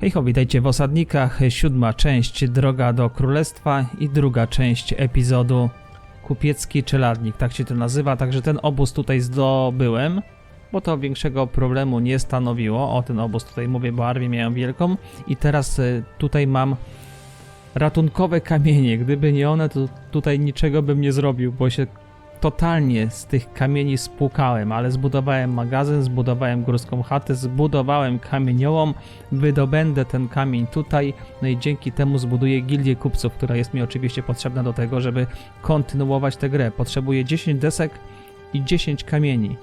Hejho, witajcie w Osadnikach, siódma część Droga do Królestwa i druga część epizodu Kupiecki Czeladnik, tak się to nazywa, także ten obóz tutaj zdobyłem, bo to większego problemu nie stanowiło, o ten obóz tutaj mówię, bo armię miałem wielką. I teraz y, tutaj mam ratunkowe kamienie, gdyby nie one, to tutaj niczego bym nie zrobił, bo się totalnie z tych kamieni spłukałem, ale zbudowałem magazyn, zbudowałem górską chatę, zbudowałem kamieniołom, wydobędę ten kamień tutaj, no i dzięki temu zbuduję gildię kupców, która jest mi oczywiście potrzebna do tego, żeby kontynuować tę grę. Potrzebuję 10 desek i 10 kamieni.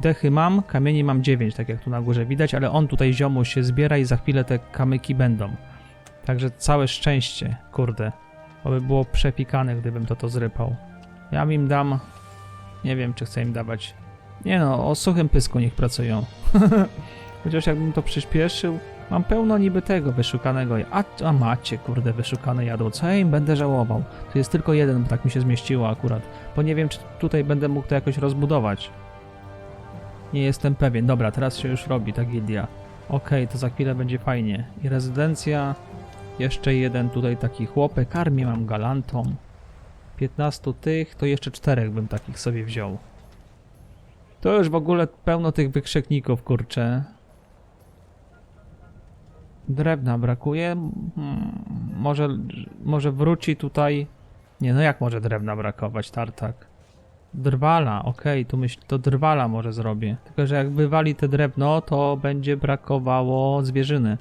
Dechy mam, kamieni mam 9, tak jak tu na górze widać, ale on tutaj ziomu się zbiera i za chwilę te kamyki będą. Także całe szczęście, kurde. To by było przepikane, gdybym to to zrypał. Ja im dam. Nie wiem, czy chcę im dawać. Nie no, o suchym pysku niech pracują. Chociaż jakbym to przyspieszył, mam pełno niby tego wyszukanego. A, a macie, kurde, wyszukane jadło. Co ja im będę żałował? Tu jest tylko jeden, bo tak mi się zmieściło akurat. Bo nie wiem, czy tutaj będę mógł to jakoś rozbudować. Nie jestem pewien. Dobra, teraz się już robi ta gildia. Okej, to za chwilę będzie fajnie. I rezydencja. Jeszcze jeden tutaj taki chłopek. Armię mam galantą. 15 tych, to jeszcze czterech bym takich sobie wziął. To już w ogóle pełno tych wykrzykników, kurczę. Drewna brakuje. Hmm, może, może wróci tutaj. Nie, no jak może drewna brakować, tartak? Drwala, okej, tu myśl, to drwala może zrobię. Tylko, że jak wywali te drewno, to będzie brakowało zwierzyny.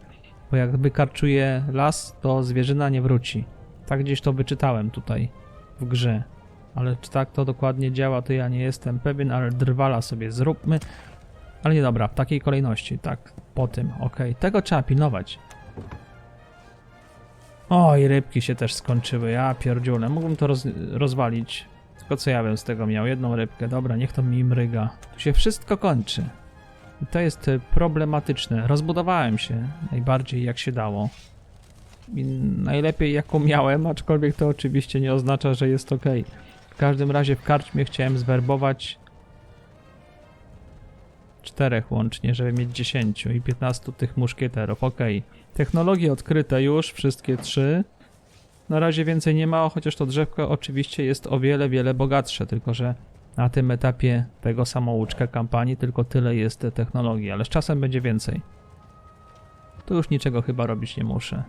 Bo jak wykarczuje las, to zwierzyna nie wróci. Tak gdzieś to wyczytałem tutaj w grze. Ale czy tak to dokładnie działa, to ja nie jestem pewien, ale drwala sobie zróbmy. Ale nie dobra, w takiej kolejności, tak, po tym, okej. Tego trzeba pilnować. Oj, rybki się też skończyły, ja pierdziule, mógłbym to roz, rozwalić. Tylko co ja bym z tego miał? Jedną rybkę, dobra, niech to mi mryga. Tu się wszystko kończy. I to jest y, problematyczne. Rozbudowałem się najbardziej jak się dało. Najlepiej jaką miałem, aczkolwiek to oczywiście nie oznacza, że jest ok. W każdym razie w karczmie chciałem zwerbować czterech łącznie, żeby mieć 10 i 15 tych muszkieterów. Ok. Technologie odkryte już, wszystkie trzy. Na razie więcej nie ma, chociaż to drzewko oczywiście jest o wiele, wiele bogatsze, tylko że na tym etapie tego samouczka kampanii tylko tyle jest technologii, ale z czasem będzie więcej. Tu już niczego chyba robić nie muszę.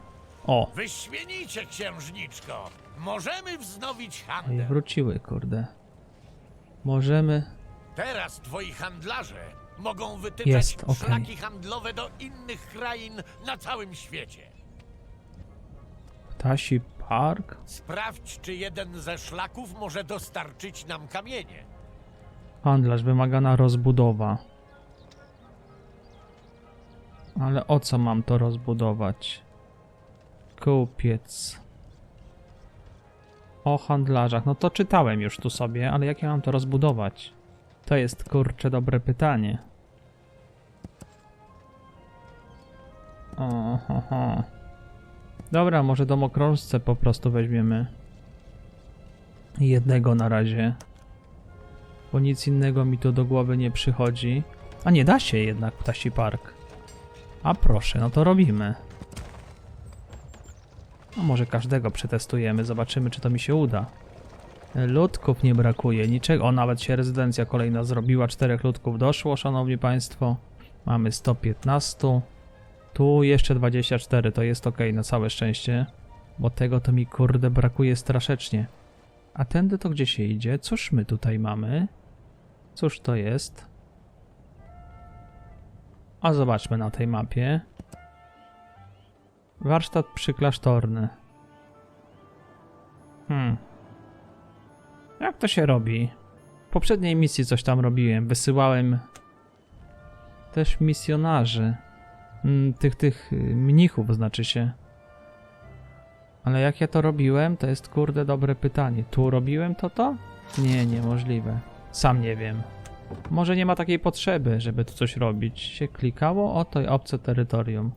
O, Wyśmienicie, księżniczko! Możemy wznowić i handel. wróciły, kurde. Możemy. Teraz twoi handlarze mogą wytyczać Jest, okej. szlaki handlowe do innych krain na całym świecie. Ptasi Park? Sprawdź, czy jeden ze szlaków może dostarczyć nam kamienie. Handlarz, wymagana rozbudowa. Ale o co mam to rozbudować? Kupiec. O handlarzach. No to czytałem już tu sobie, ale jak ja mam to rozbudować? To jest kurcze dobre pytanie. Oho. Dobra, może domokrążce po prostu weźmiemy. Jednego na razie. Bo nic innego mi tu do głowy nie przychodzi. A nie da się jednak ptasi park. A proszę, no to robimy. A może każdego przetestujemy, zobaczymy czy to mi się uda. Ludków nie brakuje, niczego. O, nawet się rezydencja kolejna zrobiła, czterech ludków doszło, szanowni państwo. Mamy 115. Tu jeszcze 24, to jest ok na całe szczęście. Bo tego to mi kurde brakuje straszecznie. A tędy to gdzie się idzie? Cóż my tutaj mamy? Cóż to jest? A zobaczmy na tej mapie. Warsztat przyklasztorny. Hmm. Jak to się robi? W poprzedniej misji coś tam robiłem. Wysyłałem też misjonarzy. Mm, tych, tych y, mnichów znaczy się. Ale jak ja to robiłem, to jest kurde dobre pytanie. Tu robiłem to to? Nie, niemożliwe. Sam nie wiem. Może nie ma takiej potrzeby, żeby tu coś robić. Się klikało? Oto obce terytorium.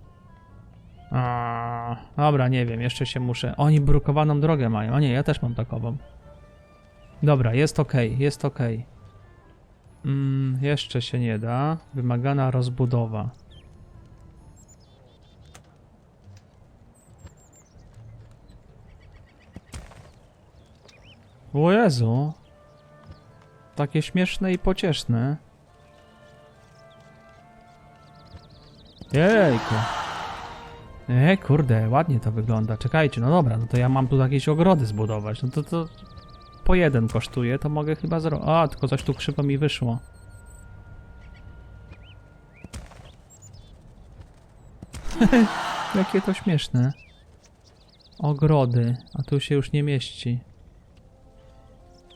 A, dobra, nie wiem, jeszcze się muszę. Oni brukowaną drogę mają. A nie, ja też mam takową. Dobra, jest ok, jest ok. Mm, jeszcze się nie da. Wymagana rozbudowa. O Jezu. Takie śmieszne i pocieszne. Jejku. E, kurde, ładnie to wygląda. Czekajcie, no dobra, no to ja mam tu jakieś ogrody zbudować. No to to po jeden kosztuje, to mogę chyba zrobić. A, tylko coś tu krzywo mi wyszło. Jakie to śmieszne. Ogrody, a tu się już nie mieści.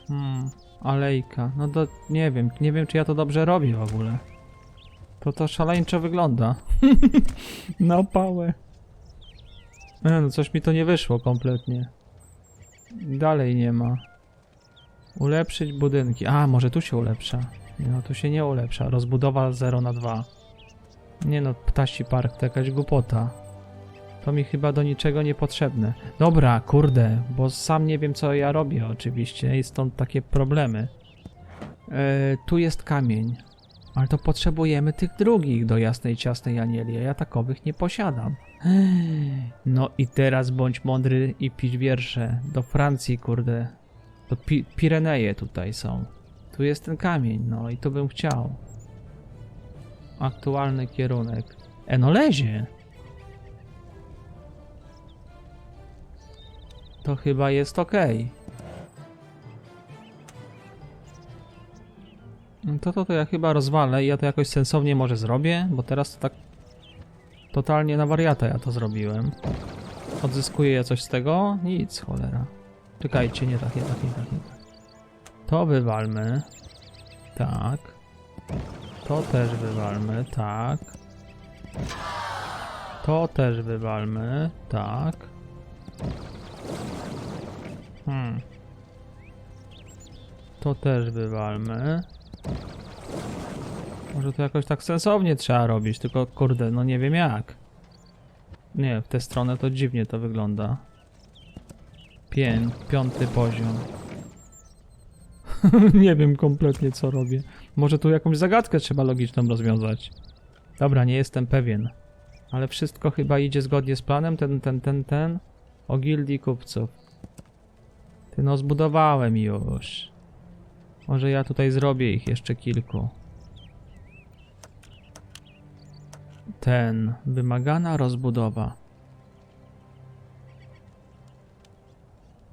Hmm, alejka. No to nie wiem, nie wiem czy ja to dobrze robię w ogóle. To to szaleńczo wygląda. Na pałę. E, no coś mi to nie wyszło kompletnie. Dalej nie ma. Ulepszyć budynki. A, może tu się ulepsza. Nie no, tu się nie ulepsza. Rozbudowa 0 na 2. Nie no, ptasi park to jakaś głupota. To mi chyba do niczego niepotrzebne. Dobra, kurde, bo sam nie wiem co ja robię oczywiście i stąd takie problemy. E, tu jest kamień. Ale to potrzebujemy tych drugich do jasnej ciasnej anieli, a ja takowych nie posiadam. No i teraz bądź mądry i pisz wiersze. Do Francji, kurde. To Pi Pireneje tutaj są. Tu jest ten kamień, no i to bym chciał. Aktualny kierunek. E, no lezie. To chyba jest ok. To, to, to ja chyba rozwalę i ja to jakoś sensownie może zrobię, bo teraz to tak totalnie na wariata ja to zrobiłem. Odzyskuję ja coś z tego? Nic, cholera. Czekajcie, nie tak, nie tak, nie tak, nie tak. To wywalmy. Tak. To też wywalmy, tak. To też wywalmy, tak. Hmm. To też wywalmy. Może to jakoś tak sensownie trzeba robić, tylko kurde, no nie wiem jak. Nie, w tę stronę to dziwnie to wygląda. Pię piąty poziom. nie wiem kompletnie co robię. Może tu jakąś zagadkę trzeba logiczną rozwiązać. Dobra, nie jestem pewien. Ale wszystko chyba idzie zgodnie z planem. Ten, ten, ten, ten. O gildii kupców. Ty no zbudowałem już. Może ja tutaj zrobię ich jeszcze kilku. Ten. Wymagana rozbudowa.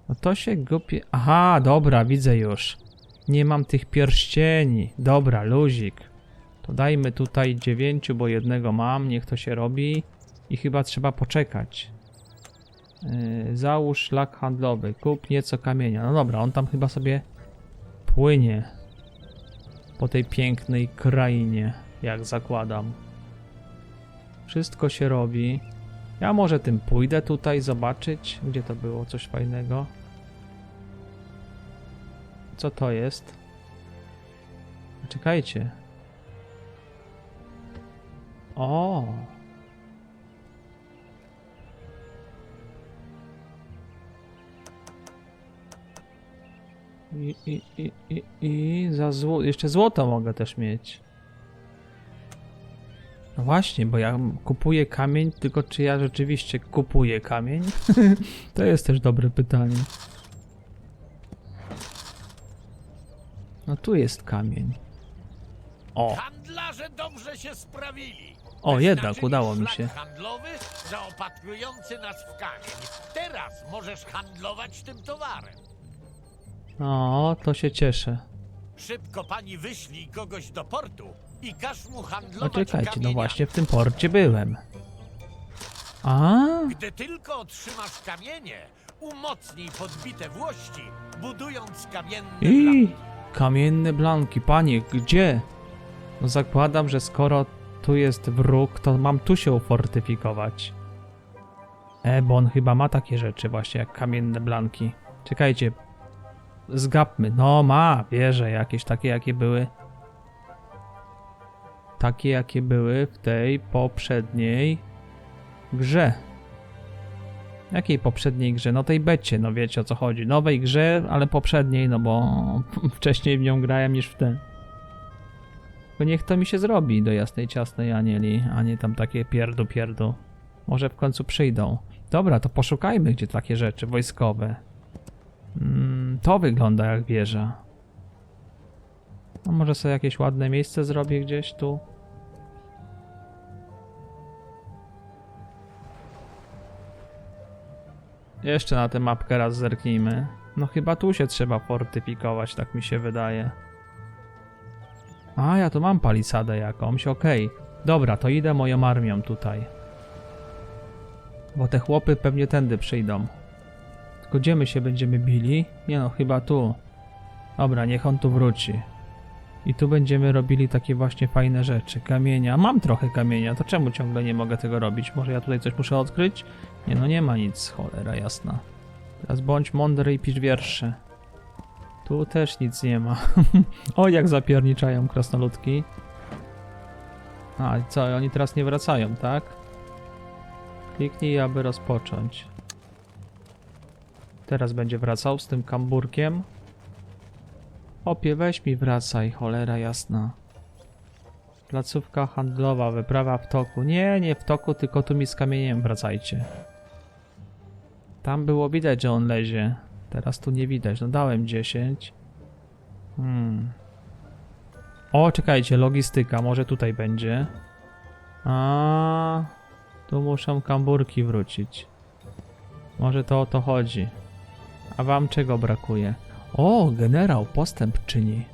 No to się głupie... Aha, dobra, widzę już. Nie mam tych pierścieni. Dobra, luzik. To dajmy tutaj dziewięciu, bo jednego mam. Niech to się robi. I chyba trzeba poczekać. Yy, załóż szlak handlowy. Kup nieco kamienia. No dobra, on tam chyba sobie płynie. Po tej pięknej krainie, jak zakładam. Wszystko się robi. Ja może tym pójdę tutaj zobaczyć, gdzie to było coś fajnego. Co to jest? Czekajcie. O! I, i, i, i, i za zło... jeszcze złoto mogę też mieć. No właśnie, bo ja kupuję kamień, tylko czy ja rzeczywiście kupuję kamień? to jest też dobre pytanie. No tu jest kamień. O, Handlarze dobrze się sprawili. O, jednak udało mi się. handlowy zaopatrujący nas w kamień. Teraz możesz handlować tym towarem. o, to się cieszę. Szybko pani wyślij kogoś do portu i każ mu No handlować czekajcie, no kamieniami. właśnie w tym porcie byłem. A, Gdy tylko otrzymasz kamienie, umocnij podbite włości, budując kamienny i blanki. kamienne blanki, panie, gdzie? No zakładam, że skoro tu jest wróg, to mam tu się ufortyfikować. E, bo on chyba ma takie rzeczy właśnie jak kamienne blanki. Czekajcie. Zgapmy. No ma, wieże jakieś takie jakie były. Takie jakie były w tej poprzedniej grze. Jakiej poprzedniej grze? No tej becie, no wiecie o co chodzi. Nowej grze, ale poprzedniej, no bo wcześniej w nią grałem niż w tę. Tylko niech to mi się zrobi do jasnej ciasnej anieli, a nie tam takie pierdu pierdu. Może w końcu przyjdą. Dobra, to poszukajmy gdzie takie rzeczy wojskowe. Mm, to wygląda jak wieża. No może sobie jakieś ładne miejsce zrobię gdzieś tu. Jeszcze na tę mapkę raz zerknijmy. No chyba tu się trzeba fortyfikować, tak mi się wydaje. A, ja tu mam palisadę jakąś, okej. Dobra, to idę moją armią tutaj. Bo te chłopy pewnie tędy przyjdą. Gdzie my się będziemy bili? Nie no, chyba tu. Dobra, niech on tu wróci. I tu będziemy robili takie właśnie fajne rzeczy. Kamienia. Mam trochę kamienia, to czemu ciągle nie mogę tego robić? Może ja tutaj coś muszę odkryć? Nie no, nie ma nic, cholera jasna. Teraz bądź mądry i pisz wiersze. Tu też nic nie ma. o, jak zapierniczają krasnoludki. A, co, oni teraz nie wracają, tak? Kliknij, aby rozpocząć. Teraz będzie wracał z tym kamburkiem. Opie, weź mi wracaj, cholera jasna. Placówka handlowa, wyprawa w toku. Nie, nie w toku, tylko tu mi z kamieniem wracajcie. Tam było widać, że on lezie. Teraz tu nie widać. No dałem 10. Hmm. O, czekajcie, logistyka. Może tutaj będzie. A, tu muszą kamburki wrócić. Może to o to chodzi. A wam czego brakuje? O, generał postęp czyni.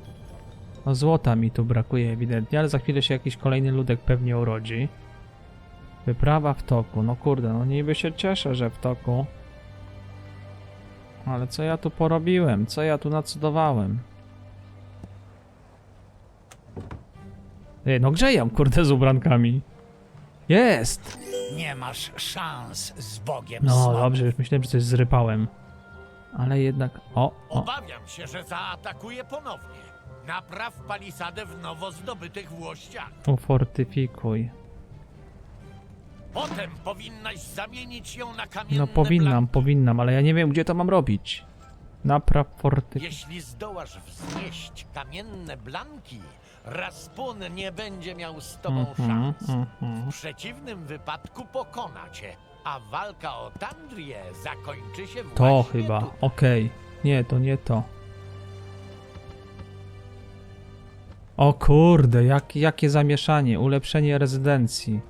No złota mi tu brakuje ewidentnie, ale za chwilę się jakiś kolejny ludek pewnie urodzi. Wyprawa w toku. No kurde, no niby się cieszę, że w toku. Ale co ja tu porobiłem? Co ja tu nacudowałem? Ej, no grzeją, kurde, z ubrankami. Jest! Nie masz szans z Bogiem No dobrze, już myślałem, że coś zrypałem. Ale jednak... O, o. Obawiam się, że zaatakuje ponownie. Napraw palisadę w nowo zdobytych włościach. Ufortyfikuj. Potem powinnaś zamienić ją na kamienne No powinnam, blanki. powinnam, ale ja nie wiem, gdzie to mam robić. Napraw fortyfikacji. Jeśli zdołasz wznieść kamienne blanki, Raspun nie będzie miał z tobą Mhm, szans. mhm. W przeciwnym wypadku pokona cię, a walka o Tandrię zakończy się To właśnie chyba, tu. okej. Nie, to nie to. O kurde, jak, jakie zamieszanie. Ulepszenie rezydencji.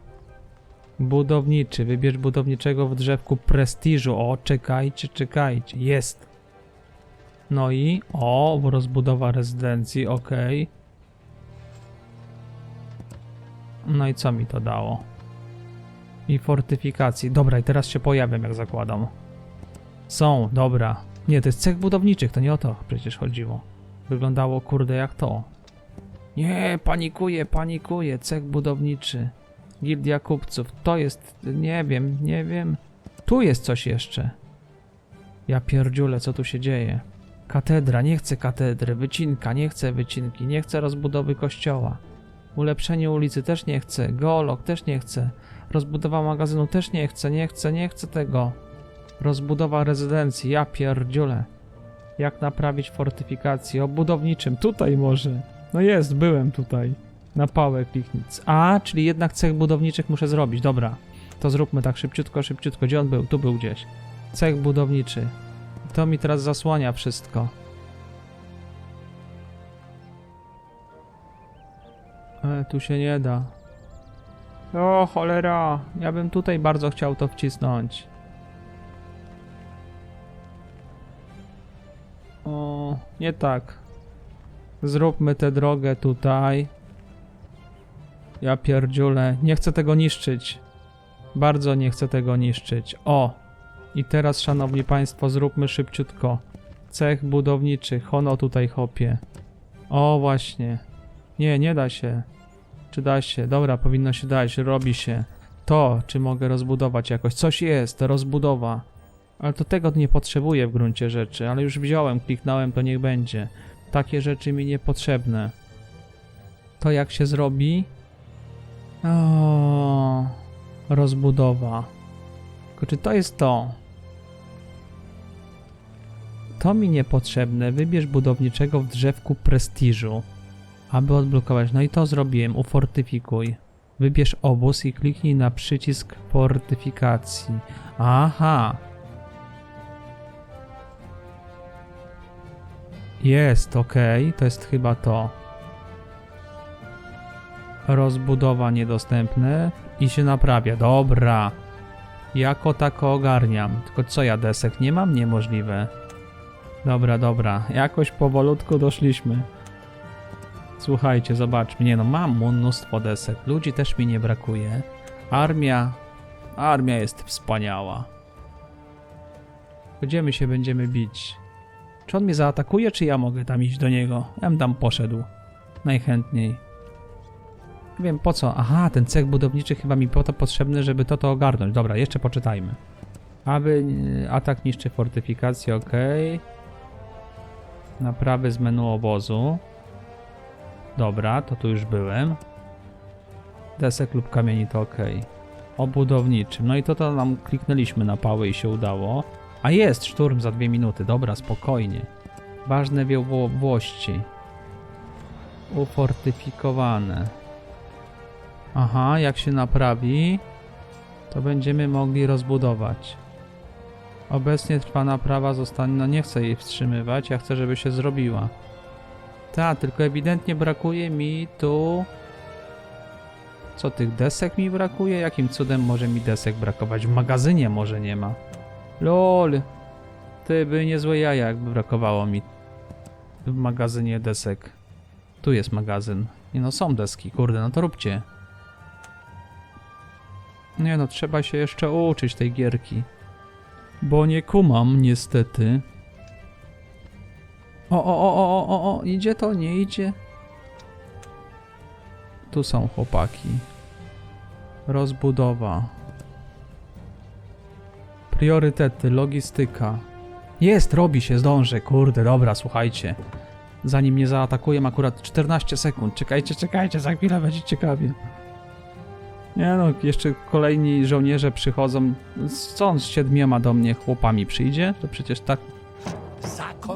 Budowniczy. Wybierz budowniczego w drzewku prestiżu. O, czekajcie, czekajcie. Jest. No i, o, rozbudowa rezydencji, okej. No i co mi to dało? I fortyfikacji. Dobra, i teraz się pojawiam, jak zakładam. Są, dobra. Nie, to jest cech budowniczych, to nie o to przecież chodziło. Wyglądało kurde jak to. Nie, panikuję, panikuję, cech budowniczy. Gildia kupców, to jest, nie wiem, nie wiem. Tu jest coś jeszcze. Ja pierdziule, co tu się dzieje? Katedra, nie chcę katedry, wycinka, nie chcę wycinki, nie chcę rozbudowy kościoła. Ulepszenie ulicy też nie chcę, geolog też nie chcę. Rozbudowa magazynu też nie chcę, nie chcę, nie chcę tego. Rozbudowa rezydencji, ja pierdziule. Jak naprawić fortyfikację? O budowniczym, tutaj może. No jest, byłem tutaj. Na pałę kliknic. A, czyli jednak cech budowniczych muszę zrobić, dobra. To zróbmy tak szybciutko, szybciutko. Gdzie on był? Tu był gdzieś. Cech budowniczy. To mi teraz zasłania wszystko. E, tu się nie da. O, cholera. Ja bym tutaj bardzo chciał to wcisnąć. O, nie tak. Zróbmy tę drogę tutaj. Ja pierdziule, nie chcę tego niszczyć. Bardzo nie chcę tego niszczyć. O! I teraz, szanowni państwo, zróbmy szybciutko. Cech budowniczy, hono tutaj hopie. O, właśnie. Nie, nie da się. Czy da się? Dobra, powinno się dać, robi się. To, czy mogę rozbudować jakoś? Coś jest, rozbudowa. Ale to tego nie potrzebuję w gruncie rzeczy, ale już wziąłem, kliknąłem, to niech będzie. Takie rzeczy mi niepotrzebne. To jak się zrobi? O, rozbudowa. Tylko czy to jest to? To mi niepotrzebne. Wybierz budowniczego w drzewku prestiżu, aby odblokować. No i to zrobiłem. Ufortyfikuj. Wybierz obóz i kliknij na przycisk fortyfikacji. Aha. Jest, okej, to jest chyba to. Rozbudowa niedostępne i się naprawia. Dobra. Jako tako ogarniam. Tylko co ja desek nie mam? Niemożliwe. Dobra, dobra. Jakoś powolutku doszliśmy. Słuchajcie, zobaczmy. Nie no, mam mnóstwo desek. Ludzi też mi nie brakuje. Armia. Armia jest wspaniała. Gdzie my się będziemy bić? Czy on mnie zaatakuje, czy ja mogę tam iść do niego? Ja bym tam poszedł. Najchętniej. Nie wiem po co. Aha, ten cech budowniczy chyba mi po to potrzebny, żeby to to ogarnąć. Dobra, jeszcze poczytajmy. Aby e, atak niszczy fortyfikację, ok. Naprawy z menu obozu. Dobra, to tu już byłem. Desek lub kamieni to ok. O budowniczym. No i to to nam kliknęliśmy na pały i się udało. A jest szturm za dwie minuty. Dobra, spokojnie. Ważne wiałowłości. Ufortyfikowane. Aha, jak się naprawi, to będziemy mogli rozbudować. Obecnie trwa naprawa, zostanie. No nie chcę jej wstrzymywać, ja chcę, żeby się zrobiła. Tak, tylko ewidentnie brakuje mi tu. Co tych desek mi brakuje? Jakim cudem może mi desek brakować? W magazynie może nie ma. LOL. Ty by niezłe jaja, jakby brakowało mi w magazynie desek. Tu jest magazyn. Nie no, są deski, kurde, no to róbcie. Nie no, trzeba się jeszcze uczyć tej gierki. Bo nie kumam, niestety. O, o, o, o, o, o, idzie to, nie idzie? Tu są chłopaki. Rozbudowa. Priorytety, logistyka. Jest, robi się, zdążę, kurde, dobra, słuchajcie. Zanim mnie zaatakuję, akurat 14 sekund. Czekajcie, czekajcie, za chwilę będzie ciekawie. Nie no, jeszcze kolejni żołnierze przychodzą. Co on z siedmioma do mnie chłopami przyjdzie? To przecież tak.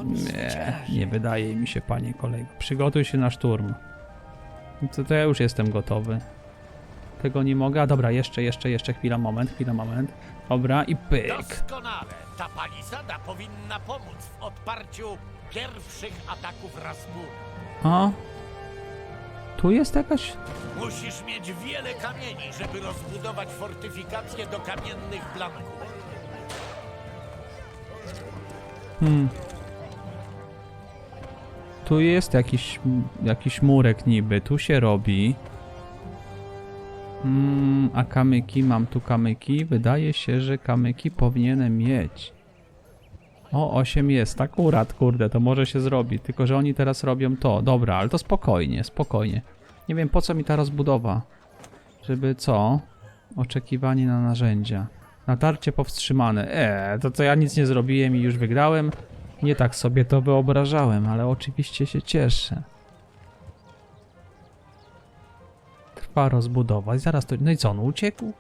Nie, nie wydaje mi się, panie kolego. Przygotuj się na szturm. To, to ja już jestem gotowy. Tego nie mogę. A dobra, jeszcze, jeszcze, jeszcze chwila, moment, chwila, moment. Dobra, i pyk. Doskonale. Ta palisada powinna pomóc w odparciu pierwszych ataków Rasmura. A? Tu jest jakaś. Musisz mieć wiele kamieni, żeby rozbudować fortyfikację do kamiennych blanków. Hmm. Tu jest jakiś, jakiś murek niby, tu się robi. Mm, a kamyki, mam tu kamyki. Wydaje się, że kamyki powinienem mieć. O, 8 jest, akurat, kurde, to może się zrobi. Tylko, że oni teraz robią to. Dobra, ale to spokojnie, spokojnie. Nie wiem, po co mi ta rozbudowa. Żeby co? Oczekiwanie na narzędzia. Natarcie powstrzymane. Eee, to co ja nic nie zrobiłem i już wygrałem? Nie tak sobie to wyobrażałem, ale oczywiście się cieszę. Trwa rozbudowa zaraz to... No i co, on uciekł?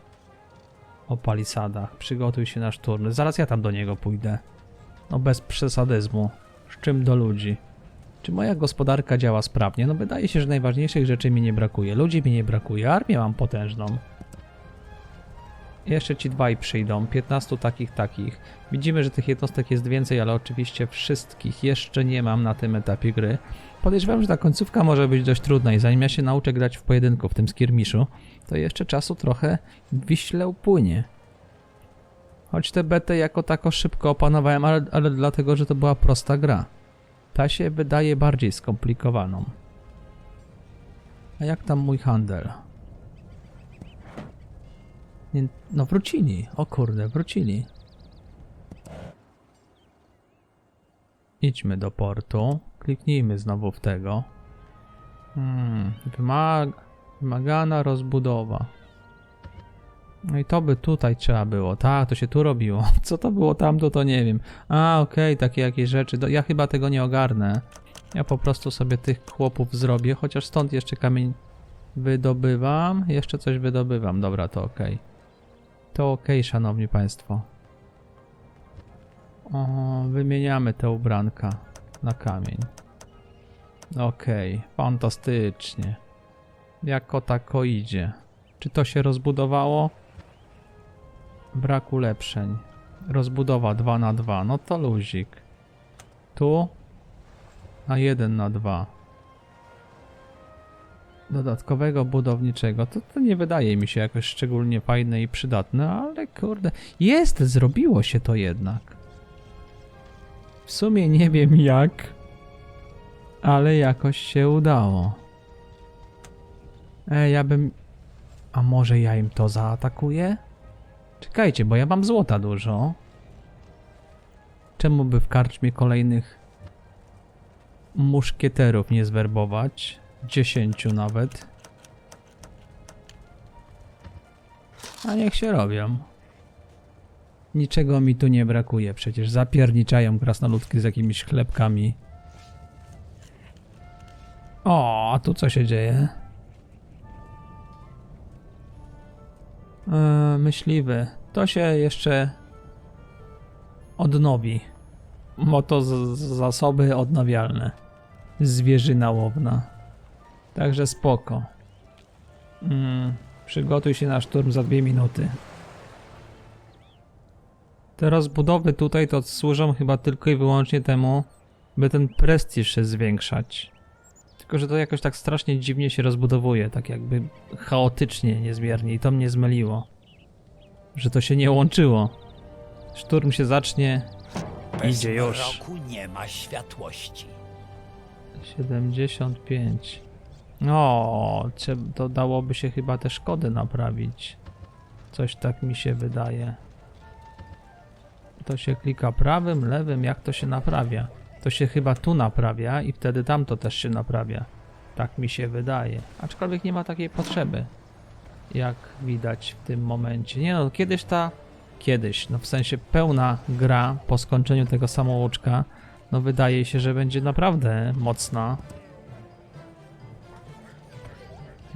O palisadach. Przygotuj się na szturm. Zaraz ja tam do niego pójdę. No bez przesadyzmu. Z czym do ludzi. Czy moja gospodarka działa sprawnie? No wydaje się, że najważniejszych rzeczy mi nie brakuje. Ludzi mi nie brakuje, armię mam potężną. Jeszcze ci dwaj przyjdą, 15 takich, takich. Widzimy, że tych jednostek jest więcej, ale oczywiście wszystkich jeszcze nie mam na tym etapie gry. Podejrzewam, że ta końcówka może być dość trudna i zanim ja się nauczę grać w pojedynku w tym skirmiszu, to jeszcze czasu trochę Wiśle upłynie. Choć tę betę jako tako szybko opanowałem, ale, ale dlatego, że to była prosta gra. Ta się wydaje bardziej skomplikowaną. A jak tam mój handel? Nie, no wrócili. O kurde, wrócili. Idźmy do portu. Kliknijmy znowu w tego. Hmm, wymag wymagana rozbudowa. No i to by tutaj trzeba było. Tak, to się tu robiło. Co to było tamto, to nie wiem. A, okej, takie jakieś rzeczy. Ja chyba tego nie ogarnę. Ja po prostu sobie tych chłopów zrobię, chociaż stąd jeszcze kamień wydobywam. Jeszcze coś wydobywam. Dobra, to okej. To okej, szanowni państwo. O, wymieniamy te ubranka na kamień. Okej, fantastycznie. Jako tako idzie. Czy to się rozbudowało? Brak ulepszeń. Rozbudowa 2 na 2 no to luzik. Tu? na 1 na 2 dodatkowego budowniczego. To, to nie wydaje mi się jakoś szczególnie fajne i przydatne, ale kurde, jest, zrobiło się to jednak. W sumie nie wiem jak, ale jakoś się udało. E, ja bym... A może ja im to zaatakuję? Czekajcie, bo ja mam złota dużo. Czemu by w karczmie kolejnych muszkieterów nie zwerbować? Dziesięciu nawet. A niech się robią. Niczego mi tu nie brakuje, przecież zapierniczają krasnoludki z jakimiś chlebkami. O, a tu co się dzieje? Eee, myśliwy. To się jeszcze odnowi. Bo to zasoby odnawialne. Zwierzyna łowna. Także spoko. Mm, przygotuj się na szturm za dwie minuty. Te rozbudowy tutaj to służą chyba tylko i wyłącznie temu, by ten prestiż się zwiększać. Tylko, że to jakoś tak strasznie dziwnie się rozbudowuje, tak jakby chaotycznie niezmiernie i to mnie zmyliło. Że to się nie łączyło. Szturm się zacznie, Bez Idzie już. mroku nie ma światłości. 75. O, trzeba- to dałoby się chyba te szkody naprawić. Coś tak mi się wydaje. To się klika prawym, lewym, jak to się naprawia? To się chyba tu naprawia i wtedy tamto też się naprawia. Tak mi się wydaje. Aczkolwiek nie ma takiej potrzeby. Jak widać w tym momencie. Nie no, kiedyś ta... Kiedyś, no w sensie pełna gra po skończeniu tego samouczka no wydaje się, że będzie naprawdę mocna.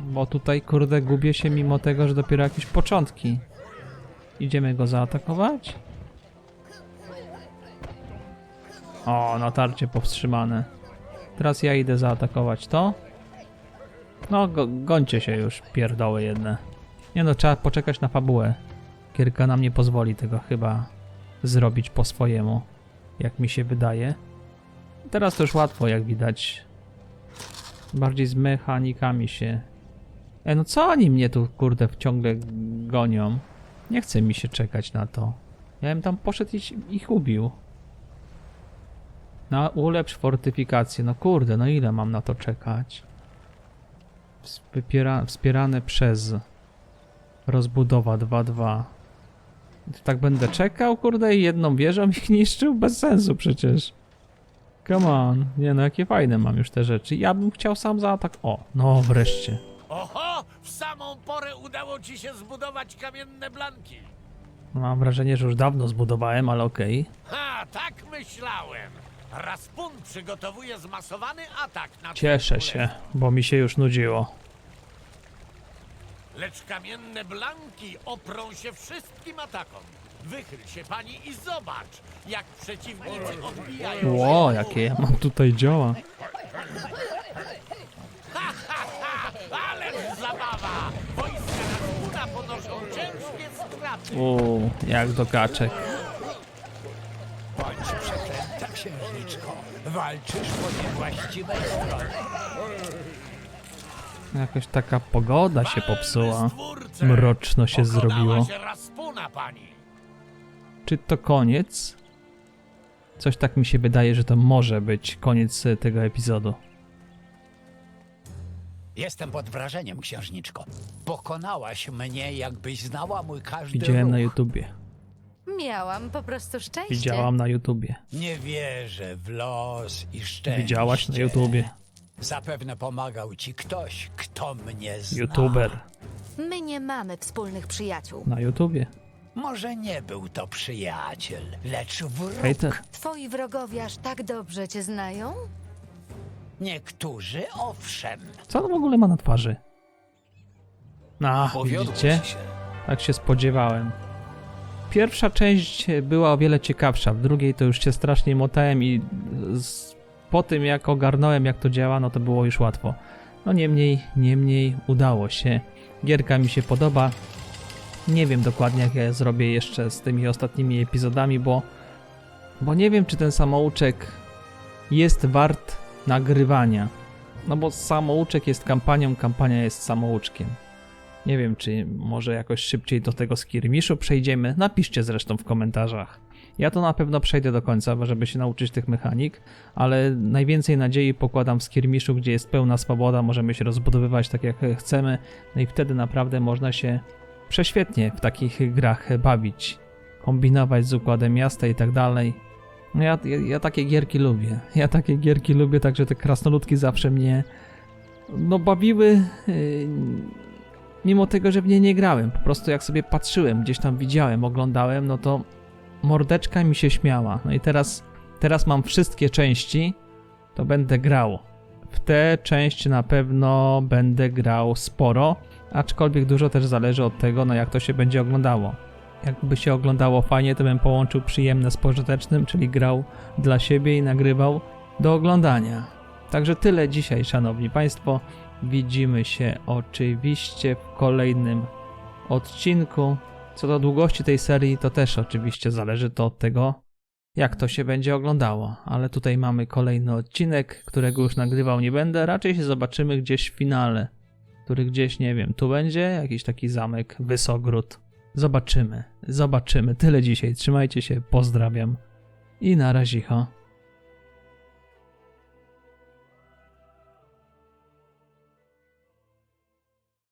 Bo tutaj kurde gubię się mimo tego, że dopiero jakieś początki. Idziemy go zaatakować? O, natarcie powstrzymane. Teraz ja idę zaatakować to. No, go, gońcie się już, pierdoły jedne. Nie no, trzeba poczekać na fabułę. Kierka nam nie pozwoli tego chyba zrobić po swojemu jak mi się wydaje. Teraz to już łatwo, jak widać. Bardziej z mechanikami się. E, no co oni mnie tu, kurde, ciągle gonią? Nie chce mi się czekać na to. Ja bym tam poszedł i ich ubił. Na ulepsz fortyfikację. No kurde, no ile mam na to czekać? Wypiera, wspierane przez rozbudowa 2.2. Tak będę czekał, kurde, i jedną wieżą ich niszczył? Bez sensu przecież. Come on. Nie no, jakie fajne mam już te rzeczy. Ja bym chciał sam zaatak... O, no wreszcie. Oho! W samą porę udało ci się zbudować kamienne blanki. Mam wrażenie, że już dawno zbudowałem, ale okej. Ha, tak myślałem. Raspun przygotowuje zmasowany atak na Cieszę się, bo mi się już nudziło. Lecz kamienne blanki oprą się wszystkim atakom. Wychyl się pani i zobacz, jak przeciwnicy odbijają. Ło, jakie ja mam tutaj dzioła. Ależ zabawa! Wojska ponoszą ciężkie straty. Uuu, jak do kaczek. Bądź przeklęta, księżniczko. Walczysz po niewłaściwej stronie. Jakoś taka pogoda się popsuła. Mroczno się zrobiło. Czy to koniec? Coś tak mi się wydaje, że to może być koniec tego epizodu. Jestem pod wrażeniem, księżniczko. Pokonałaś mnie, jakbyś znała mój każdy Widziałem ruch. na YouTubie. Miałam po prostu szczęście. Widziałam na YouTubie. Nie wierzę w los i szczęście. Widziałaś na YouTubie. Zapewne pomagał ci ktoś, kto mnie zna. YouTuber. My nie mamy wspólnych przyjaciół. Na YouTubie. Może nie był to przyjaciel, lecz wróg. Hejter. Twoi wrogowie aż tak dobrze cię znają? Niektórzy owszem. Co on w ogóle ma na twarzy? A, Powiodło widzicie? ci się. Tak się spodziewałem. Pierwsza część była o wiele ciekawsza, w drugiej to już się strasznie motałem i z, po tym jak ogarnąłem jak to działa, no to było już łatwo. No niemniej, niemniej udało się. Gierka mi się podoba. Nie wiem dokładnie jak ja zrobię jeszcze z tymi ostatnimi epizodami, bo bo nie wiem czy ten samouczek jest wart nagrywania. No bo samouczek jest kampanią, kampania jest samouczkiem. Nie wiem, czy może jakoś szybciej do tego skirmiszu przejdziemy. Napiszcie zresztą w komentarzach. Ja to na pewno przejdę do końca, żeby się nauczyć tych mechanik, ale najwięcej nadziei pokładam w skirmiszu, gdzie jest pełna swoboda, możemy się rozbudowywać tak jak chcemy, no i wtedy naprawdę można się prześwietnie w takich grach bawić, kombinować z układem miasta i tak dalej. No ja, ja, ja takie gierki lubię. Ja takie gierki lubię, także te krasnoludki zawsze mnie no bawiły yy, mimo tego, że w nie nie grałem. Po prostu jak sobie patrzyłem, gdzieś tam widziałem, oglądałem, no to mordeczka mi się śmiała. No i teraz, teraz mam wszystkie części, to będę grał. W tę część na pewno będę grał sporo, aczkolwiek dużo też zależy od tego, no jak to się będzie oglądało. Jakby się oglądało fajnie, to bym połączył przyjemne z pożytecznym, czyli grał dla siebie i nagrywał do oglądania. Także tyle dzisiaj, szanowni państwo. Widzimy się oczywiście w kolejnym odcinku. Co do długości tej serii, to też oczywiście zależy to od tego, jak to się będzie oglądało. Ale tutaj mamy kolejny odcinek, którego już nagrywał nie będę. Raczej się zobaczymy gdzieś w finale, który gdzieś, nie wiem, tu będzie jakiś taki zamek, Wysogród. Zobaczymy, zobaczymy. Tyle dzisiaj. Trzymajcie się, pozdrawiam i na razicho.